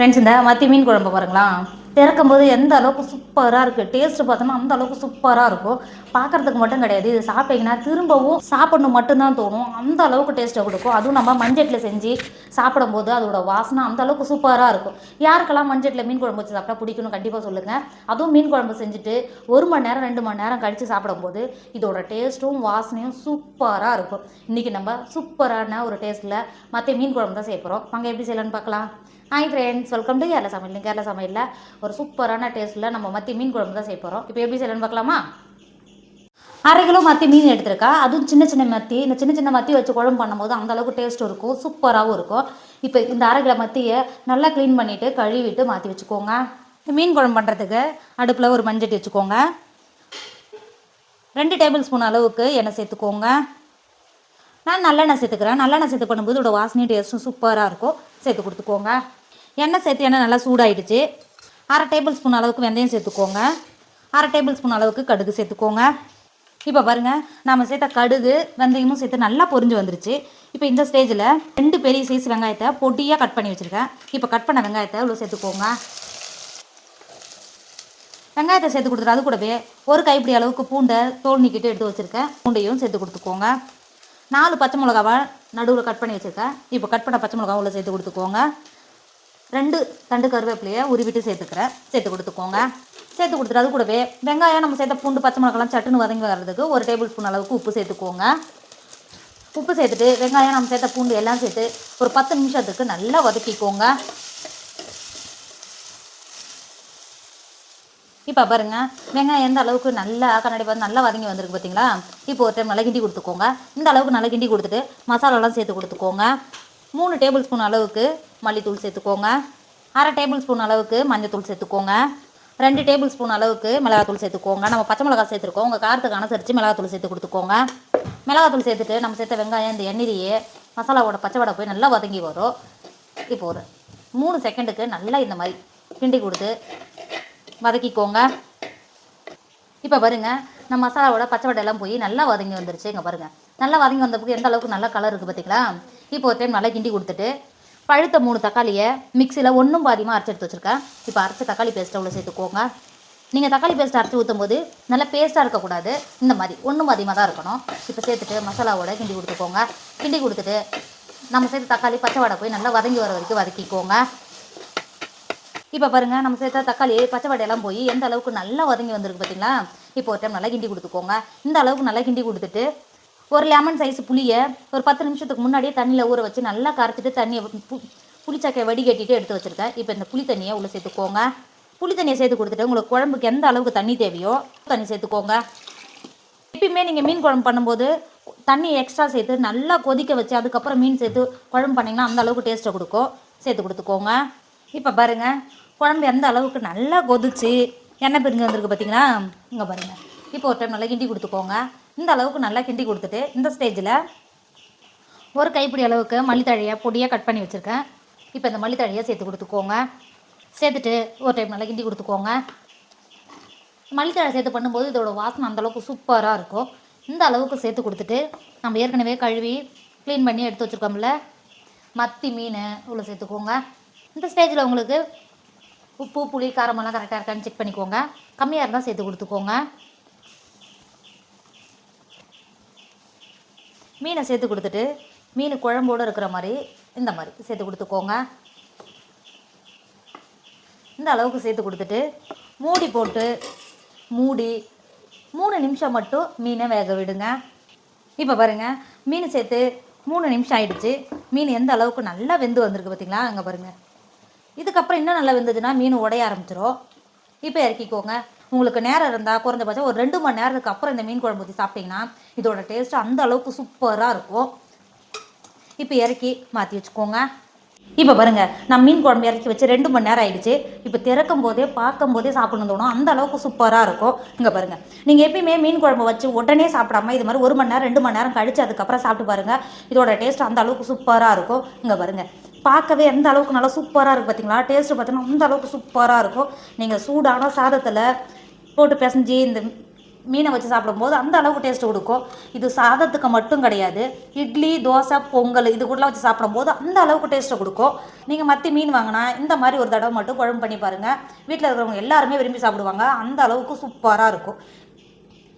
Friends இந்த மத்தி மீன் குழம்பு பாருங்களா. திறக்கும் போது எந்த அளவுக்கு சூப்பராக இருக்குது டேஸ்ட்டு பார்த்தோம்னா அந்த அளவுக்கு சூப்பராக இருக்கும். பார்க்கறதுக்கு மட்டும் கிடையாது. இது சாப்பிட்டீங்கன்னா திரும்பவும் சாப்பிடணும் மட்டும்தான் தோணும். அந்த அளவுக்கு டேஸ்ட்டை கொடுக்கும். அதுவும் நம்ம மஞ்சட்டில் செஞ்சு சாப்பிடும்போது அதோட வாசனை அந்த அளவுக்கு சூப்பராக இருக்கும். யாருக்கெல்லாம் மஞ்சட்டில் மீன் குழம்பு வச்சு சாப்பிட்டா பிடிக்கணும் கண்டிப்பாக சொல்லுங்கள் அதுவும் மீன் குழம்பு செஞ்சுட்டு ஒரு மணி நேரம் ரெண்டு மணி நேரம் கழித்து சாப்பிடும்போது இதோட டேஸ்ட்டும் வாசனையும் சூப்பராக இருக்கும். இன்றைக்கி நம்ம சூப்பரான ஒரு டேஸ்ட்டில் மற்ற மீன் குழம்பு தான் செய்ய போகிறோம் வாங்க எப்படி செய்யலான்னு பார்க்கலாம். Hi friends welcome to Kerala சமையல் கேரள சமையலில் ஒரு சூப்பரான டேஸ்ட்டில் நம்ம மத்தி மீன் குழம்பு தான் செய்ய போகிறோம் இப்போ எப்படி செய்யலாம்னு பார்க்கலாமா? அரை கிலோ மத்தி மீன் எடுத்திருக்கா. அதுவும் சின்ன சின்ன மத்தி. இந்த சின்ன சின்ன மத்தி வச்சு குழம்பு பண்ணும்போது அந்தளவுக்கு டேஸ்ட் இருக்கும். சூப்பராகவும் இருக்கும். இப்போ இந்த அரை கிலோ மத்தியை நல்லா க்ளீன் பண்ணிவிட்டு கழுவிட்டு மாற்றி வச்சுக்கோங்க. மீன் குழம்பு பண்ணுறதுக்கு அடுப்பில் ஒரு மஞ்சட்டி வச்சுக்கோங்க. ரெண்டு டேபிள் ஸ்பூன் அளவுக்கு எண்ணெய் சேர்த்துக்கோங்க. நான் நல்லெண்ணெய் சேர்த்துக்கிறேன். நல்லெண்ணெய் சேர்த்து பண்ணும்போது இதோட வாசனையும் டேஸ்ட்டும் சூப்பராக இருக்கும். சேர்த்து கொடுத்துக்கோங்க. எண்ணெய் சேர்த்து எண்ணெய் நல்லா சூடாயிடுச்சு. அரை டேபிள் ஸ்பூன் அளவுக்கு வெந்தயம் சேர்த்துக்கோங்க. அரை டேபிள் ஸ்பூன் அளவுக்கு கடுகு சேர்த்துக்கோங்க. இப்போ பாருங்கள் நம்ம சேர்த்த கடுகு வெந்தயமும் சேர்த்து நல்லா பொரிஞ்சு வந்துருச்சு. இப்போ இந்த ஸ்டேஜில் ரெண்டு பெரிய சைஸ் வெங்காயத்தை பொடியாக கட் பண்ணி வச்சுருக்கேன். இப்போ கட் பண்ண வெங்காயத்தை இவ்வளோ சேர்த்துக்கோங்க. வெங்காயத்தை சேர்த்து கொடுத்துட்டு அது கூடவே ஒரு கைப்பிடி அளவுக்கு பூண்டை தோல் நீக்கிட்டு எடுத்து வச்சுருக்கேன். பூண்டையும் சேர்த்து கொடுத்துக்கோங்க. நாலு பச்சை மிளகாவை நடுவில் கட் பண்ணி வச்சுருக்கேன். இப்போ கட் பண்ண பச்சை மிளகாவை உள்ள சேர்த்து கொடுத்துக்கோங்க. ரெண்டு தண்டு கருவேப்பிலையை உருவிட்டு சேர்த்துக்கிறேன். சேர்த்து கொடுத்துக்கோங்க. சேர்த்து கொடுத்துட்டு அது கூடவே வெங்காயம் நம்ம சேர்த்த பூண்டு பச்சை மிளகாலாம் சட்டுன்னு வதங்கி வர்றதுக்கு ஒரு டேபிள் ஸ்பூன் அளவுக்கு உப்பு சேர்த்துக்கோங்க. உப்பு சேர்த்துட்டு வெங்காயம் நம்ம சேர்த்த பூண்டு எல்லாம் சேர்த்து ஒரு பத்து நிமிஷத்துக்கு நல்லா வதக்கிக்கோங்க. இப்போ பாருங்க வெங்காயம் எந்த அளவுக்கு நல்லா கண்ணாடி பார்த்து நல்லா வதங்கி வந்திருக்கு பார்த்தீங்களா இப்போ ஒரு டைம் நல்லா கிண்டி கொடுத்துக்கோங்க. இந்த அளவுக்கு நல்லா கிண்டி கொடுத்துட்டு மசாலாலாம் சேர்த்து கொடுத்துக்கோங்க. மூணு டேபிள் ஸ்பூன் அளவுக்கு மல்லித்தூள் சேர்த்துக்கோங்க. அரை டேபிள் ஸ்பூன் அளவுக்கு மஞ்சத்தூள் சேர்த்துக்கோங்க. ரெண்டு டேபிள் ஸ்பூன் அளவுக்கு மிளகாத்தூள் சேர்த்துக்கோங்க. நம்ம பச்சை மிளகா சேர்த்துருக்கோம். உங்கள் காரத்துக்கு அனுசரித்து மிளகாத்தூள் சேர்த்து கொடுத்துக்கோங்க. மிளகாத்தூள் சேர்த்துட்டு நம்ம சேர்த்த வெங்காயம் இந்த எண்ணெயிலேயே மசாலாவோட பச்சை வடை போய் நல்லா வதங்கி வரும். இப்போ ஒரு மூணு செகண்டுக்கு நல்லா இந்த மாதிரி கிண்டி கொடுத்து வதக்கிக்கோங்க. இப்போ பாருங்கள் நம்ம மசாலாவோட பச்சை வடையெல்லாம் போய் நல்லா வதங்கி வந்துருச்சு. இங்கே பாருங்கள் நல்லா வதங்கி வந்தப்போ எந்த அளவுக்கு நல்லா கலர் இருக்குது பார்த்தீங்களா இப்போ ஒரு டைம் நல்லா கிண்டி கொடுத்துட்டு பழுத்த மூணு தக்காளியை மிக்சியில் ஒன்றும் பாதியமாக அரைச்சி எடுத்து வச்சுருக்கேன். இப்போ அரைச்ச தக்காளி பேஸ்ட்டை உள்ள சேர்த்துக்கோங்க. நீங்கள் தக்காளி பேஸ்ட் அரைச்சி ஊற்றும் போது நல்லா பேஸ்ட்டாக இருக்கக்கூடாது. இந்த மாதிரி ஒன்றும் பாதியமாக தான் இருக்கணும். இப்போ சேர்த்துட்டு மசாலாவோட கிண்டி கொடுத்துக்கோங்க. கிண்டி கொடுத்துட்டு நம்ம சேர்த்து தக்காளி பச்சை வடை போய் நல்லா வதங்கி வர வரைக்கும் வதக்கிக்கோங்க. இப்போ பாருங்க நம்ம சேர்த்த தக்காளி பச்சை வடையெல்லாம் போய் எந்த அளவுக்கு நல்லா வதங்கி வந்திருக்கு பார்த்தீங்களா இப்போ ஒரு டைம் நல்லா கிண்டி கொடுத்துக்கோங்க. இந்த அளவுக்கு நல்லா கிண்டி கொடுத்துட்டு ஒரு லெமன் சைஸ் புளியை ஒரு பத்து நிமிஷத்துக்கு முன்னாடியே தண்ணியில் ஊற வச்சு நல்லா கரைச்சிட்டு தண்ணியை புளிச்சக்கையை வடிகட்டிட்டு எடுத்து வச்சுருக்கேன் இப்போ இந்த புளி தண்ணியை உள்ளே சேர்த்துக்கோங்க. புளி தண்ணியை சேர்த்து கொடுத்துட்டு உங்களுக்கு குழம்புக்கு எந்த அளவுக்கு தண்ணி தேவையோ தண்ணி சேர்த்துக்கோங்க. எப்பயுமே நீங்கள் மீன் குழம்பு பண்ணும்போது தண்ணி எக்ஸ்ட்ரா சேர்த்து நல்லா கொதிக்க வச்சு அதுக்கப்புறம் மீன் சேர்த்து குழம்பு பண்ணிங்கன்னா அந்த அளவுக்கு டேஸ்ட்டை கொடுக்கும். சேர்த்து கொடுத்துக்கோங்க. இப்போ பாருங்க குழம்பு எந்த அளவுக்கு நல்லா கொதிச்சு எண்ணெய் பிரிஞ்சு வந்திருக்கு பார்த்தீங்கன்னா இங்கே பாருங்கள் இப்போ ஒரு டைம் நல்லா கிண்டி கொடுத்துக்கோங்க. இந்த அளவுக்கு நல்லா கிண்டி கொடுத்துட்டு இந்த ஸ்டேஜில் ஒரு கைப்பிடி அளவுக்கு மல்லித்தழையை பொடியாக கட் பண்ணி வச்சுருக்கேன். இப்போ இந்த மல்லித்தழையை சேர்த்து கொடுத்துக்கோங்க. சேர்த்துட்டு ஒரு டைம் நல்லா கிண்டி கொடுத்துக்கோங்க. மல்லித்தழை சேர்த்து பண்ணும்போது இதோட வாசனை அந்த அளவுக்கு சூப்பராக இருக்கும். இந்த அளவுக்கு சேர்த்து கொடுத்துட்டு நம்ம ஏற்கனவே கழுவி க்ளீன் பண்ணி எடுத்து வச்சுருக்கோம்ல மத்தி மீன் உள்ள சேர்த்துக்கோங்க. இந்த ஸ்டேஜில் உங்களுக்கு உப்பு புளி காரமெல்லாம் கரெக்டாக இருக்கான்னு செக் பண்ணிக்கோங்க. கம்மியாக இருந்தால் சேர்த்து கொடுத்துக்கோங்க. மீனை சேர்த்து கொடுத்துட்டு மீன் குழம்போடு இருக்கிற மாதிரி இந்த மாதிரி சேர்த்து கொடுத்துக்கோங்க. இந்த அளவுக்கு சேர்த்து கொடுத்துட்டு மூடி போட்டு மூடி மூணு நிமிஷம் மட்டும் மீனை வேக விடுங்க. இப்போ பாருங்கள் மீன் சேர்த்து மூணு நிமிஷம் ஆயிடுச்சு. மீன் எந்த அளவுக்கு நல்லா வெந்து வந்திருக்கு பார்த்தீங்களா அங்கே பாருங்கள் இதுக்கப்புறம் இன்னும் நல்லா வெந்ததுன்னா மீன் உடைய ஆரம்பிச்சிடும் இப்போ இறக்கிக்கோங்க. உங்களுக்கு நேரம் இருந்தால் குறைஞ்சபட்சம் ஒரு ரெண்டு மணி நேரத்துக்கு அப்புறம் இந்த மீன் குழம்பு ஊற்றி சாப்பிட்டீங்கன்னா இதோட டேஸ்ட் அந்த அளவுக்கு சூப்பராக இருக்கும். இப்போ இறக்கி மாற்றி வச்சுக்கோங்க. இப்போ பாருங்கள் நான் மீன் குழம்பு இறக்கி வச்சு ரெண்டு மணி நேரம் ஆயிடுச்சு. இப்போ திறக்கும் போதே பார்க்கும் போதே சாப்பிடணும் தோணும். அந்த அளவுக்கு சூப்பராக இருக்கும். இங்கே பாருங்கள் நீங்கள் எப்பயுமே மீன் குழம்பு வச்சு உடனே சாப்பிடாம இது மாதிரி ஒரு மணி நேரம் ரெண்டு மணி நேரம் கழிச்சு அதுக்கப்புறம் சாப்பிட்டு பாருங்கள் இதோட டேஸ்ட் அந்த அளவுக்கு சூப்பராக இருக்கும். இங்கே பாருங்கள் பார்க்கவே எந்த அளவுக்கு நல்லா சூப்பராக இருக்குது பார்த்தீங்களா டேஸ்ட்டு பார்த்தீங்கன்னா அந்த அளவுக்கு சூப்பராக இருக்கும். நீங்கள் சூடான சாதத்தில் போட்டு பிசைஞ்சு இந்த மீனை வச்சு சாப்பிடும்போது அந்த அளவுக்கு டேஸ்ட் கொடுக்கும். இது சாதத்துக்கு மட்டும் கிடையாது. இட்லி தோசை பொங்கல் இது கூடலாம் வச்சு சாப்பிடும்போது அந்த அளவுக்கு டேஸ்ட்டை கொடுக்கும். நீங்கள் மத்தி மீன் வாங்கினா இந்த மாதிரி ஒரு தடவை மட்டும் குழம்பு பண்ணி பாருங்கள் வீட்டில் இருக்கிறவங்க எல்லாருமே விரும்பி சாப்பிடுவாங்க. அந்த அளவுக்கு சூப்பராக இருக்கும்.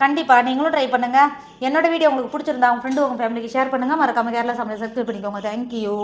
கண்டிப்பாக நீங்களும் ட்ரை பண்ணுங்கள் என்னோடய வீடியோ உங்களுக்கு பிடிச்சிருந்தா உங்கள் ஃப்ரெண்டு உங்கள் ஃபேமிலிக்கு ஷேர் பண்ணுங்கள் மறக்காம கேரளா சமையல் சப்ஸ்கிரைப் பண்ணிக்கோங்க. தேங்க்யூ